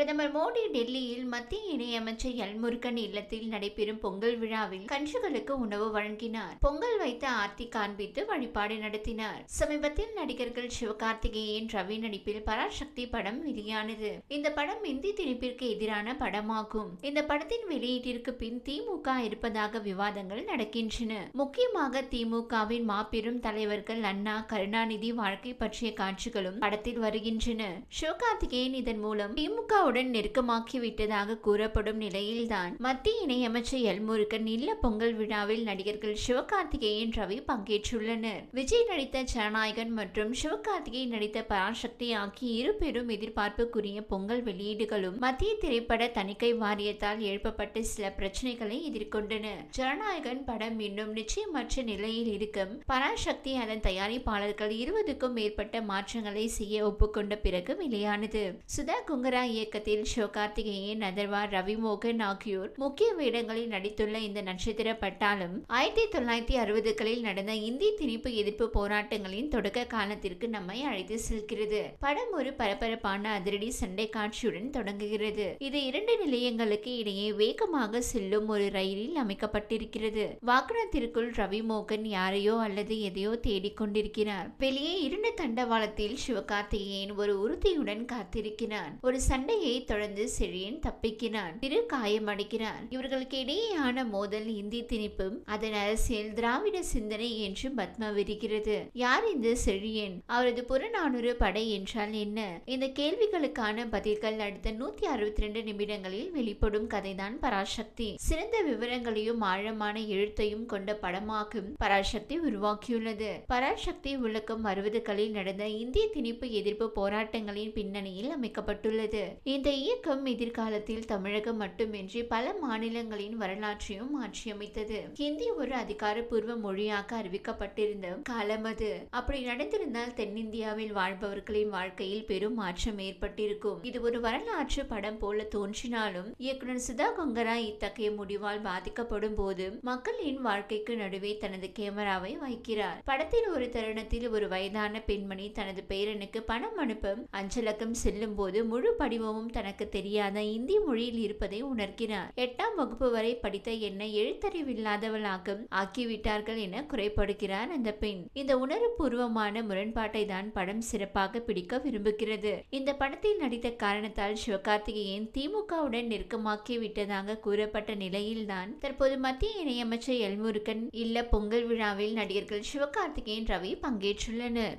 பிரதமர் மோடி டெல்லியில் மத்திய இணையமைச்சர் எல் முருகன் இல்லத்தில் நடைபெறும் பொங்கல் விழாவில் கன்றுகளுக்கு உணவு வழங்கினார். பொங்கல் வைத்து ஆர்த்தி காண்பித்து வழிபாடு நடத்தினார். சமீபத்தில் நடிகர்கள் சிவகார்த்திகேயன் ரவி நடிப்பில் பராசக்தி படம் வெளியானது. இந்த படம் இந்தி திணிப்பிற்கு எதிரான படமாகும். இந்த படத்தின் வெளியீட்டிற்கு பின் திமுக இருப்பதாக விவாதங்கள் நடக்கின்றன. முக்கியமாக திமுகவின் மாபெரும் தலைவர்கள் அண்ணா கருணாநிதி வாழ்க்கை பற்றிய காட்சிகளும் படத்தில் வருகின்றன. சிவகார்த்திகேயன் இதன் மூலம் திமுக திமுகவுடன் நெருக்கமாக்கிவிட்டதாக கூறப்படும் நிலையில்தான். மத்திய இணையமைச்சர் எல்முருகன் இல்ல பொங்கல் விழாவில் நடிகர்கள் சிவகார்த்திகேயன் ரவி பங்கேற்றுள்ளனர். விஜய் நடித்த ஜனநாயகன் மற்றும் சிவகார்த்திகேயன் நடித்த பராசக்தி ஆகிய இரு பெரும் எதிர்பார்ப்புக்குரிய பொங்கல் வெளியீடுகளும் மத்திய திரைப்பட தணிக்கை வாரியத்தால் எழுப்பப்பட்ட சில பிரச்சனைகளை எதிர்கொண்டன. ஜனநாயகன் படம் இன்னும் நிச்சயமற்ற நிலையில் இருக்கும். பராசக்தி அதன் தயாரிப்பாளர்கள் இருபதுக்கும் மேற்பட்ட மாற்றங்களை செய்ய ஒப்புக்கொண்ட பிறகு வெளியானது சுதா குங்கரா இயக்க இயக்கத்தில் சிவகார்த்திகேயன் நதர்வா ரவிமோகன் ஆகியோர் முக்கிய வேடங்களில் நடித்துள்ள இந்த நட்சத்திர பட்டாலும் ஆயிரத்தி தொள்ளாயிரத்தி அறுபதுகளில் நடந்த இந்திய திணிப்பு எதிர்ப்பு போராட்டங்களின் தொடக்க காலத்திற்கு நம்மை அழைத்து செல்கிறது. படம் ஒரு பரபரப்பான அதிரடி சண்டை காட்சியுடன் தொடங்குகிறது. இது இரண்டு நிலையங்களுக்கு இடையே வேகமாக செல்லும் ஒரு ரயிலில் அமைக்கப்பட்டிருக்கிறது. வாகனத்திற்குள் ரவிமோகன் யாரையோ அல்லது எதையோ தேடிக்கொண்டிருக்கிறார் வெளியே இருண்ட தண்டவாளத்தில் சிவகார்த்திகேயன் ஒரு உறுதியுடன் காத்திருக்கிறான். ஒரு சண்டையை தொடர்ந்து செழியன் தப்பிக்கிறான் திரு காயமடைகிறார் இவர்களுக்கு இடையேயான மோதல் இந்தி திணிப்பும் அதன் அரசியல் திராவிட சிந்தனை என்று பத்மா விரிகிறது யார் இந்த செழியன்? அவரது புறநானூறு படை என்றால் என்ன? இந்த கேள்விகளுக்கான பதில்கள் அடுத்த நூத்தி அறுபத்தி ரெண்டு நிமிடங்களில் வெளிப்படும் கதைதான் பராசக்தி. சிறந்த விவரங்களையும் ஆழமான எழுத்தையும் கொண்ட படமாகும் பராசக்தி உருவாக்கியுள்ளது. பராசக்தி விளக்கம் அறுபதுகளில் நடந்த இந்திய திணிப்பு எதிர்ப்பு போராட்டங்களின் பின்னணியில் அமைக்கப்பட்டுள்ளது. இந்த இயக்கம் எதிர்காலத்தில் தமிழகம் மட்டுமின்றி பல மாநிலங்களின் வரலாற்றையும் மாற்றியமைத்தது. ஹிந்தி ஒரு அதிகாரப்பூர்வ மொழியாக அறிவிக்கப்பட்டிருந்த காலம் அது. அப்படி நடந்திருந்தால் தென்னிந்தியாவில் வாழ்பவர்களின் வாழ்க்கையில் பெரும் மாற்றம் ஏற்பட்டிருக்கும். இது ஒரு வரலாற்று படம் போல தோன்றினாலும் இயக்குனர் சுதா கொங்கரா இத்தகைய முடிவால் பாதிக்கப்படும் போது மக்களின் வாழ்க்கைக்கு நடுவே தனது கேமராவை வைக்கிறார். படத்தில் ஒரு தருணத்தில் ஒரு வயதான பெண்மணி தனது பேரனுக்கு பணம் அனுப்ப அஞ்சலகம் செல்லும் போது முழு படிவமும் தனக்கு தெரியாத இந்தி மொழியில் இருப்பதை உணர்கிறார். எட்டாம் வகுப்பு வரை படித்த என்னை எழுத்தறிவில்லாதவளாக ஆக்கிவிட்டார்கள் என குறைப்படுகிறார் அந்த பெண். இந்த உணர்வுபூர்வமான முரண்பாட்டை தான் படம் சிறப்பாக பிடிக்க விரும்புகிறது. இந்த படத்தில் நடித்த காரணத்தால் சிவகார்த்திகேயன் திமுகவுடன் நெருக்கமாக்கி விட்டதாக கூறப்பட்ட நிலையில்தான் தற்போது மத்திய இணையமைச்சர் எல்முருகன் இல்ல பொங்கல் விழாவில் நடிகர்கள் சிவகார்த்திகேயன் ரவி பங்கேற்றுள்ளனர்.